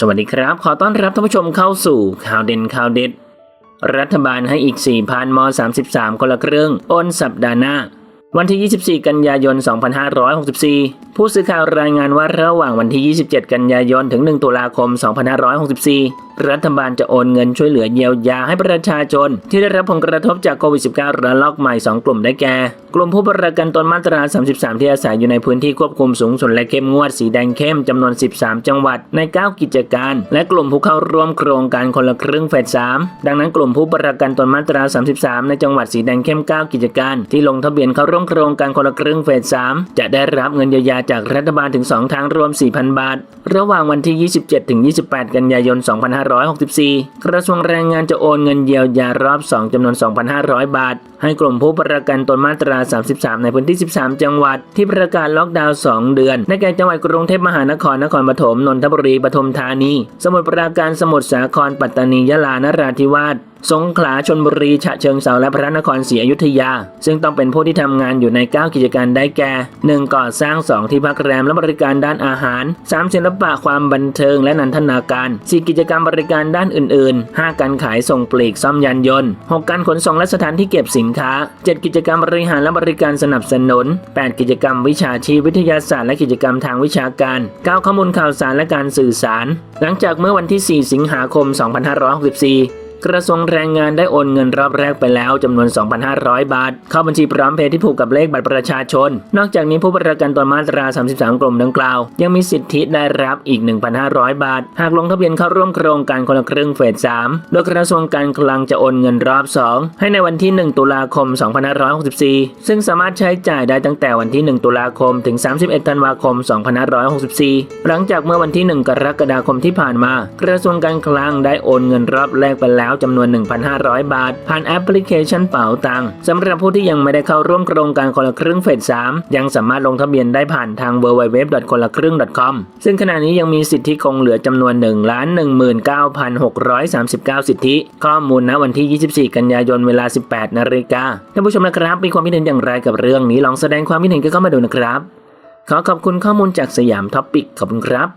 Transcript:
สวัสดีครับ ขอต้อนรับท่านผู้ชมเข้าสู่ข่าวเด่นข่าวเด็ด รัฐบาลให้อีก 4,000ม33คนละครึ่งโอนสัปดาห์หน้า วันที่ 24 กันยายน 2564 ผู้สื่อข่าวรายงานว่าระหว่างวันที่ 27 กันยายน ถึง 1 ตุลาคม 2564 รัฐบาลจะโอนเงินช่วยเหลือเยียวยาให้ประชาชน ที่ได้รับผลกระทบจากโควิด -19 ระลอกใหม่ 2 กลุ่มได้แก่ กลุ่มผู้ประกันตนมาตรา 33 ที่อาศัยอยู่ในพื้นที่ควบคุมสูงสุดและเข้มงวดสีแดงเข้มจำนวน 13 จังหวัดใน 9 กิจการ และกลุ่มผู้เข้าร่วมโครงการคนละครึ่งเฟส 3 ดังนั้นกลุ่มผู้ประกันตนมาตรา 33 ในจังหวัดสีแดงเข้ม 9 กิจการ ที่ลงทะเบียนเข้าร่วมโครงการคนละครึ่งเฟส 3 จะได้รับเงินเยียวยาจากรัฐบาลถึง 2 ทางรวม 4,000 บาท ระหว่างวันที่ 27ถึง28 กันยายน 2564 กระทรวงแรงงานจะโอนเงินเยียวยารอบ 2จำนวน 2,500 บาท ให้กลุ่มผู้ประกันตนมาตรา 33 ในพื้นที่ 13 จังหวัด ที่ประกาศล็อกดาวน์ 2 เดือน ในแก่จังหวัดกรุงเทพมหานคร นครปฐม นนทบุรี ปทุมธานี สมุทรปราการ สมุทรสาคร ปัตตานี ยะลา นราธิวาส สงขลาชนบุรี ฉะเชิงเทราและพระนครศรีอยุธยา ซึ่งต้องเป็นผู้ที่ทำงานอยู่ใน 9 กิจการได้แก่ 1. ก่อสร้าง 2. ที่พักแรมและบริการด้านอาหาร 3. ศิลปะความบันเทิงและนันทนาการ 4. กิจกรรมบริการด้านอื่น ๆ 5. การขายส่งปลีกซ่อมยานยนต์ 6. การขนส่งและสถานที่เก็บสินค้า 7. กิจกรรมบริหารและบริการสนับสนุน 8. กิจกรรมวิชาชีพวิทยาศาสตร์และกิจกรรมทางวิชาการ 9. ข้อมูลข่าวสารและการสื่อสาร หลังจากเมื่อวันที่ 4 สิงหาคม 2564 กระทรวงแรงงานได้โอนเงินรอบแรกไปแล้วจำนวน 2,500 บาท เข้าบัญชีพร้อมเพย์ที่ผูกกับเลขบัตรประชาชน นอกจากนี้ผู้ประกันตนมาตรา 33 กลุ่มดังกล่าว ยังมีสิทธิได้รับอีก 1,500 บาท หากลงทะเบียนเข้าร่วมโครงการคนละครึ่งเฟส 3 โดยกระทรวงการคลังจะโอนเงินรอบ 2 ให้ในวันที่ 1 ตุลาคม 2564 ซึ่งสามารถใช้จ่ายได้ตั้งแต่วันที่ 1 ตุลาคมถึง 31 ธันวาคม 2564 หลังจากเมื่อวันที่ 1 กรกฎาคมที่ผ่านมา กระทรวงการคลังได้โอนเงินรอบแรกไปแล้วจำนวน 1,500 บาท ผ่านแอปพลิเคชันเป๋าตังสำหรับผู้ที่ยังไม่ได้เข้าร่วมโครงการคนละครึ่งเฟส3ยังสามารถลงทะเบียนได้ผ่านทาง www. คนละครึ่ง .com ซึ่งขณะนี้ยังมีสิทธิคงเหลือจำนวน 1 19,639 สิทธิ ข้อมูลณวันที่ 24 กันยายนเวลา 18นาฬิกาท่านผู้ชมนะครับ มีความคิดเห็นอย่างไรกับเรื่องนี้ลองแสดงความคิดเห็นกันเข้ามาดูนะครับ ขอขอบคุณข้อมูลจากสยามท็อปปิกขอบคุณครับ